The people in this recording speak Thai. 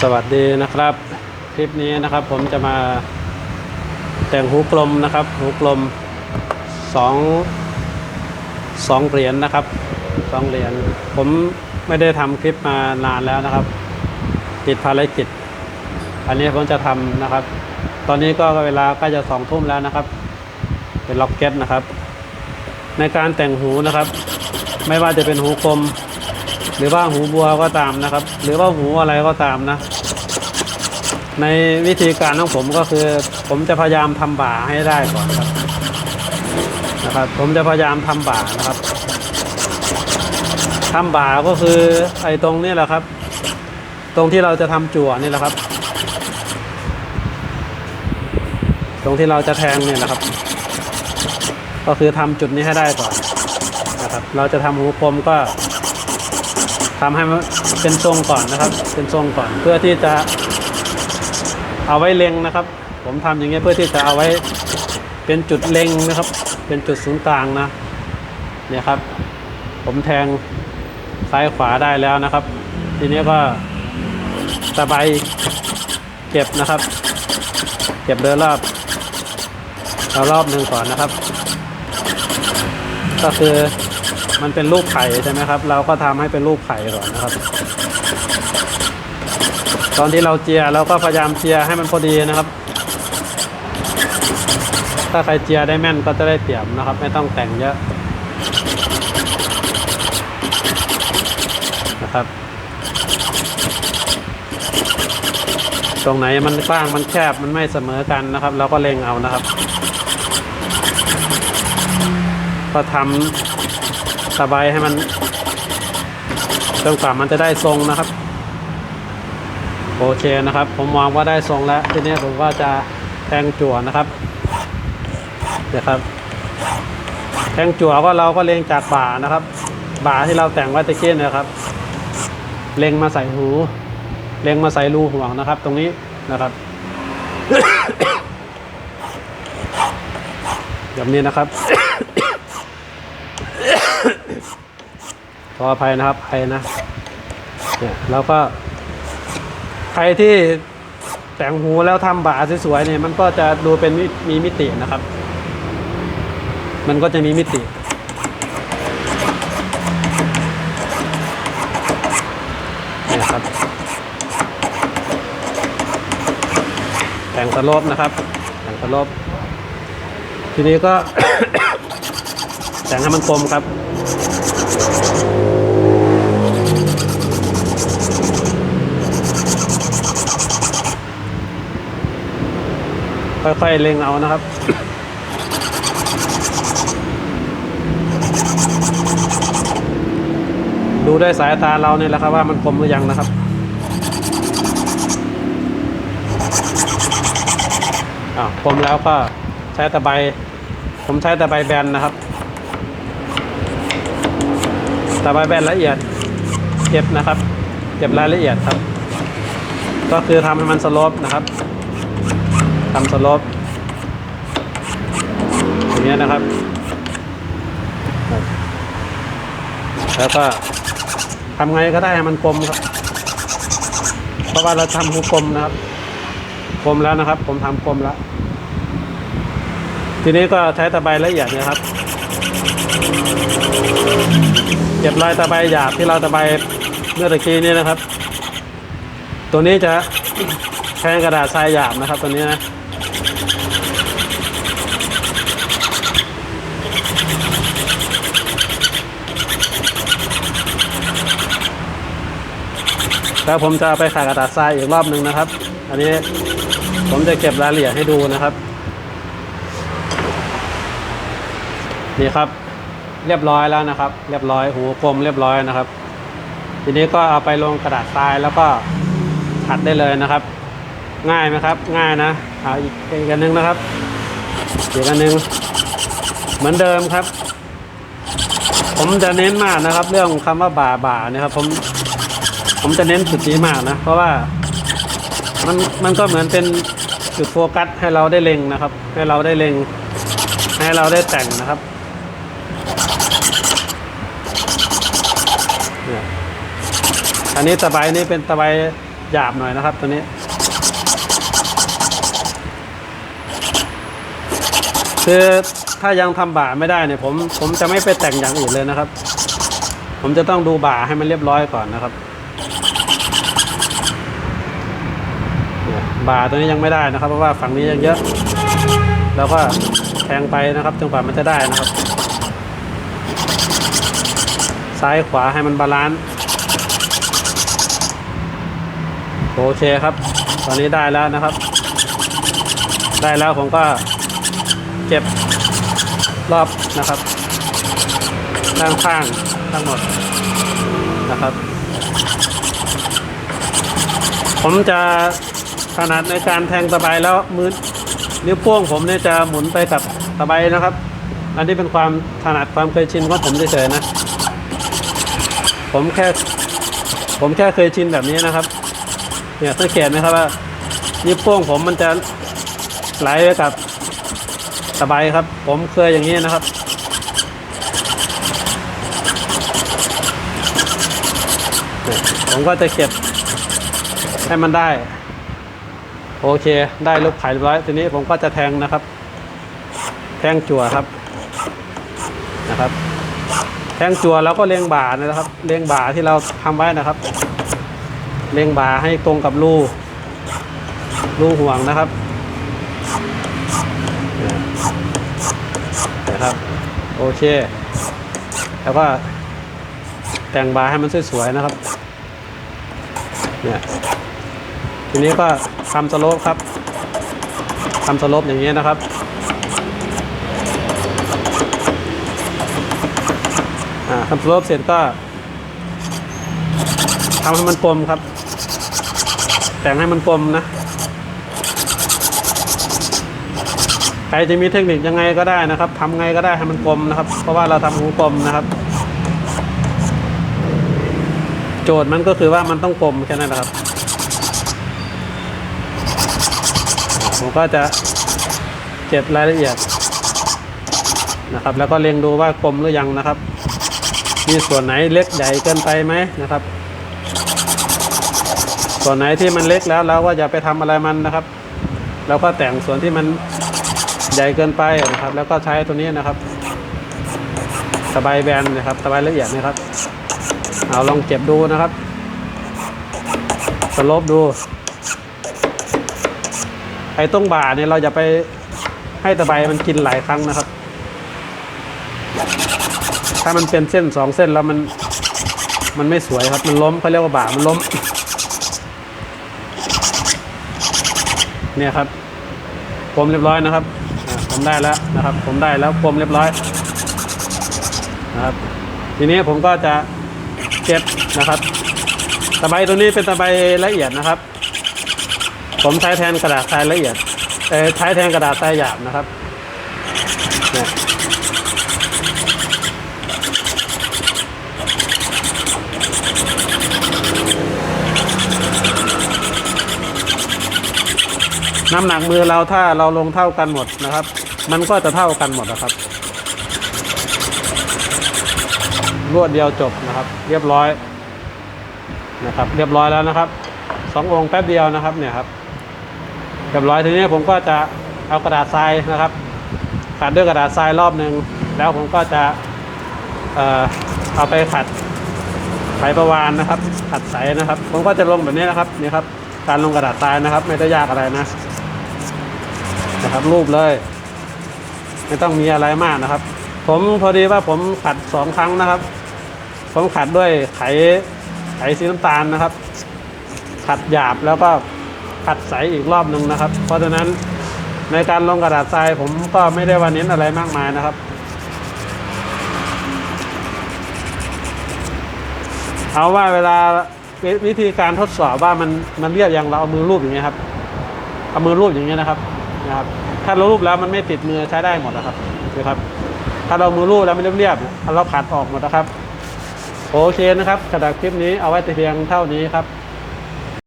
สวัสดีนะครับ คลิปนี้นะครับผมจะมาแต่งหูกลมนะครับ หูกลมสองสองเหรียญนะครับสองเหรียญผมไม่ได้ทำคลิปมานานแล้วนะครับ ติดภารกิจ อันนี้ผมจะทำนะครับ ตอนนี้ก็เวลาใกล้จะสองทุ่มแล้วนะครับ เป็นล็อกเก็ตนะครับ ในการแต่งหูนะครับ ไม่ว่าจะเป็นหูกลม หรือว่าหูบัวก็ตามนะครับ หรือว่าหูอะไรก็ตามนะ ในวิธีการของผมก็คือ ผมจะพยายามทำบ่าให้ได้ก่อนครับนะครับ ผมจะพยายามทำบ่านะครับทำบ่าก็คือไอ้ตรงนี้แหละครับ ตรงที่เราจะทำจั่วนี่แหละครับ ตรงที่เราจะแทงเนี่ยนะครับ ก็คือทำจุดนี้ให้ได้ก่อนนะครับ เราจะทำหูกลมก็ ทำให้มันเป็นทรงก่อนนะครับ เป็นทรงก่อนเพื่อที่จะเอาไว้เล็งนะครับ ผมทำอย่างเงี้ยเพื่อที่จะเอาไว้เป็นจุดเล็งนะครับ เป็นจุดศูนย์กลางนะเนี่ยครับ ผมแทงซ้ายขวาได้แล้วนะครับ ทีนี้ก็ตะไบเก็บนะครับ เก็บเดินรอบเอารอบหนึ่งก่อนนะครับ ก็คือ มันเป็นรูปไข่ใช่ไหมครับ เราก็ทำให้เป็นรูปไข่ก่อนนะครับ ตอนที่เราเจียเราก็พยายามเจียให้มันพอดีนะครับ ถ้าใครเจียได้แม่นก็จะได้เปรียบนะครับ ไม่ต้องแต่งเยอะนะครับตรงไหนมันกว้างมันแคบมันไม่เสมอกันนะครับ เราก็เล็งเอานะครับ ก็ทำ สบายให้มันจนกว่ามันจะได้ทรงนะครับ โอเคนะครับ ผมมองว่าได้ทรงแล้ว ทีนี้ผมก็จะแทงจั่วนะครับเดี๋ยวครับ แทงจั่วก็เราก็เล็งจากบ่านะครับ บ่าที่เราแต่งไว้ตะเกียนนะครับ เล็งมาใส่หู เล็งมาใส่รูห่วงนะครับ ตรงนี้นะครับแบบนี้นะครับ ขออภัยนะครับภัยนะเนี่ยแล้วก็ ใครที่แต่งหูแล้วทำบ่าสวยๆเนี่ยมันก็จะดูเป็นมีมิตินะครับ มันก็จะมีมิติเนี่ยครับแต่งสโลปนะครับ แต่งสโลปทีนี้ก็ แต่งให้มันกลมครับ ค่อยๆเล็งเอานะครับดูด้วยสายตาเราเนี่ยแหละครับว่ามันคมหรือยังนะครับอ่าคมแล้วก็ใช้ตะไบ ผมใช้ตะไบแบนนะครับ ตะไบแบนละเอียด เก็บนะครับ เก็บรายละเอียดครับ ก็คือทำให้มันสลปนะครับ ทำสลปอย่างเงี้ยนะครับ แล้วก็ทำไงก็ได้ให้มันกลมครับ เพราะว่าเราทำหูกลมนะครับ กลมแล้วนะครับ ผมทำกลมแล้ว ทีนี้ก็ใช้ตะไบละเอียดนะครับ เก็บรอยตะไบหยาบที่เราตะไบเมื่อตะกี้นี้นะครับ ตัวนี้จะแทนกระดาษทรายหยาบนะครับตัวนี้นะ แล้วผมจะไปขายกระดาษทรายอีกรอบหนึ่งนะครับ อันนี้ผมจะเก็บรายละเอียดให้ดูนะครับ นี่ครับ เรียบร้อยแล้วนะครับ เรียบร้อยหูกลมเรียบร้อยนะครับ ทีนี้ก็เอาไปลงกระดาษทรายแล้วก็ขัดได้เลยนะครับ ง่ายไหมครับ ง่ายนะเอาอีกอีกอันหนึงนะครับอีกอันหนึงเหมือนเดิมครับ ผมจะเน้นมากนะครับ เรื่องคำว่าบ่าบ่าเนี่ยครับ ผม ผมจะเน้นจุดนี้มากนะ เพราะว่ามันมันก็เหมือนเป็นจุดโฟกัสให้เราได้เล็งนะครับ ให้เราได้เล็ง ให้เราได้แต่งนะครับเนี่ยอันนี้ตะไบนี่เป็นตะไบหยาบหน่อยนะครับ ตัวนี้คือถ้ายังทำบ่าไม่ได้เนี่ยผมผมจะไม่ไปแต่งอย่างอื่นเลยนะครับ ผมจะต้องดูบ่าให้มันเรียบร้อยก่อนนะครับ บาตัวนี้ยังไม่ได้นะครับ เพราะว่าฝั่งนี้ยังเยอะ แล้วก็แทงไปนะครับจนกว่ามันจะได้นะครับ ซ้ายขวาให้มันบาลานซ์โอเคครับ ตอนนี้ได้แล้วนะครับ ได้แล้วผมก็เก็บรอบนะครับ ด้านข้างทั้งหมดนะครับ ผมจะถนัดในการแทงตะไบแล้วมือนิ้วโป้งผมเนี่ยจะหมุนไปกับตะไบนะครับ อันนี้เป็นความถนัดความเคยชินของผมเฉยๆนะ ผมแค่ผมแค่เคยชินแบบนี้นะครับ เนี่ยสังเกตไหมครับว่านิ้วโป้งผมมันจะไหลไปกับตะไบครับ ผมเคยอย่างนี้นะครับผมก็จะเก็บ ให้มันได้ โอเค ได้ลูกไข่เรียบร้อยทีนี้ผมก็จะแทงนะครับ แทงจั่วครับนะครับ แทงจั่วแล้วก็เลี้ยงบ่านะครับ เลี้ยงบ่าที่เราทำไว้นะครับ เลี้ยงบ่าให้ตรงกับรูรูห่วงนะครับเนี่ยนะครับโอเค แล้วก็แต่งบาร์ให้มันสวยๆนะครับ เนี่ย ทีนี้ก็ทำสโลปครับทำสโลปอย่างนี้นะครับอ่าทำสโลปเสร็จก็ทำให้มันกลมครับ แต่งให้มันกลมนะ ใครจะมีเทคนิคยังไงก็ได้นะครับทำไงก็ได้ให้มันกลมนะครับ เพราะว่าเราทำหูกลมนะครับ โจทย์มันก็คือว่ามันต้องกลมแค่นั้นนะครับ ผมก็จะเก็บรายละเอียดนะครับ แล้วก็เล็งดูว่ากลมหรือยังนะครับ มีส่วนไหนเล็กใหญ่เกินไปไหมนะครับ ส่วนไหนที่มันเล็กแล้วเราก็อย่าไปทำอะไรมันนะครับเราก็แต่งส่วนที่มันใหญ่เกินไปนะครับ แล้วก็ใช้ตัวนี้นะครับสบายแบนนะครับสบายละเอียดนะครับ เอาลองเก็บดูนะครับสลบดู ไอ้ตรงบ่าเนี่ยเราจะไปให้ตะไบมันกินหลายครั้งนะครับ ถ้ามันเป็นเส้นสองเส้นแล้วมันมันไม่สวยครับ มันล้มเขาเรียกว่าบ่ามันล้ม เนี่ยครับกลมเรียบร้อยนะครับ ผมได้แล้วนะครับ ผมได้แล้วกลมเรียบร้อยนะครับ ทีนี้ผมก็จะเก็บนะครับตะไบตัวนี้เป็นตะไบละเอียดนะครับ ผมใช้แทนกระดาษทรายละเอียดใช้แทนกระดาษทรายหยาบนะครับเนี่ยน้ำหนักมือเราถ้าเราลงเท่ากันหมดนะครับ มันก็จะเท่ากันหมดนะครับ รวดเดียวจบนะครับ เรียบร้อยนะครับ เรียบร้อยแล้วนะครับสององค์แป๊บเดียวนะครับเนี่ยครับ รียบร้อยทีนี้ผมก็จะเอากระดาษทรายนะครับขัดด้วยกระดาษทรายรอบหนึ่งแล้วผมก็จะเอ่อเอาไปขัดไขประวานนะครับ ขัดใสนะครับ ผมก็จะลงแบบนี้นะครับนี่ครับการลงกระดาษทรายนะครับ ไม่ได้ยากอะไรนะนะครับรูปเลย ไม่ต้องมีอะไรมากนะครับ ผมพอดีว่าผมขัดสองครั้งนะครับ ผมขัดด้วยไขไขสีน้ำตาลนะครับ ขัดหยาบแล้วก็ ขัดใสอีกรอบหนึ่งนะครับ เพราะฉะนั้นในการลงกระดาษทรายผมก็ไม่ได้ว่าเน้นอะไรมากมายนะครับ เอาว่าเวลาวิธีการทดสอบว่ามันมันเรียบอย่างเราเอามือรูปอย่างเงี้ยครับ เอามือรูปอย่างเงี้ยนะครับนะครับ ถ้าเรารูปแล้วมันไม่ติดมือใช้ได้หมดนะครับนะครับ ถ้าเรามือรูปแล้วมันเรียบๆเราขัดออกหมดนะครับ โอเคนะครับกระดาษคลิปนี้เอาไว้แต่เพียงเท่านี้ครับ